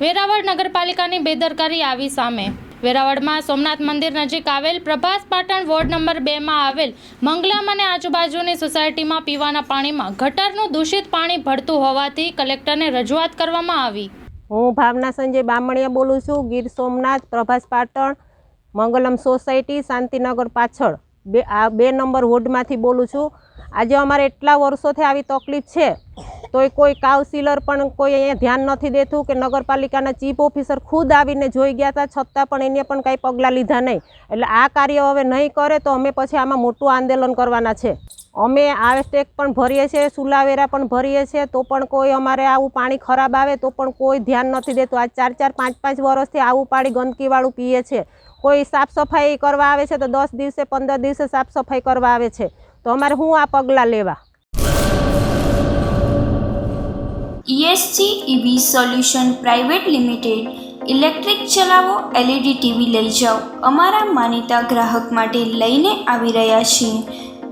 વેરાવળ નગરપાલિકાની બેદરકારી આવી સામે. વેરાવળમાં સોમનાથ મંદિર નજીક આવેલ પ્રભાસ પાટણ વોર્ડ નંબર બેમાં આવેલ મંગલમ અને આજુબાજુની સોસાયટીમાં પીવાના પાણીમાં ગટરનું દૂષિત પાણી ભળતું હોવાથી કલેક્ટરને રજૂઆત કરવામાં આવી. હું ભાવના સંજય બામણિયા બોલું છું. ગીર સોમનાથ, પ્રભાસ પાટણ, મંગલમ સોસાયટી, શાંતિનગર પાછળ. બે આ બે નંબર વોર્ડમાંથી બોલું છું. આજે અમારે એટલા વર્ષોથી આવી તકલીફ છે, તોય કોઈ કાઉન્સિલર પણ કોઈ અહીંયા ધ્યાન નથી દેતું કે નગરપાલિકાના ચીફ ઓફિસર ખુદ આવીને જોઈ ગયા હતા, છતાં પણ એને પણ કાંઈ પગલાં લીધા નહીં. એટલે આ કાર્ય હવે નહીં કરે તો અમે પછી આમાં મોટું આંદોલન કરવાના છે. અમે આ સ્ટેક પણ ભરીએ છીએ સુલાવેરા પણ ભરીએ છીએ, તો પણ કોઈ અમારે આવું પાણી ખરાબ આવે, તો પણ કોઈ ધ્યાન નથી દેતું. આ ચાર ચાર, પાંચ પાંચ વર્ષથી આવું પાણી ગંદકીવાળું પીએ છે. કોઈ સાફ સફાઈ કરવા આવે છે તો દસ દિવસે, પંદર દિવસે સાફ સફાઈ કરવા આવે છે. તો અમારે શું આ પગલાં લેવા? ESC EV solution private limited electric ચલાવો એલઈડી ટીવી લઈ જાઓ. અમારા માનીતા ગ્રાહક માટે લઈને આવી રહ્યા છીએ.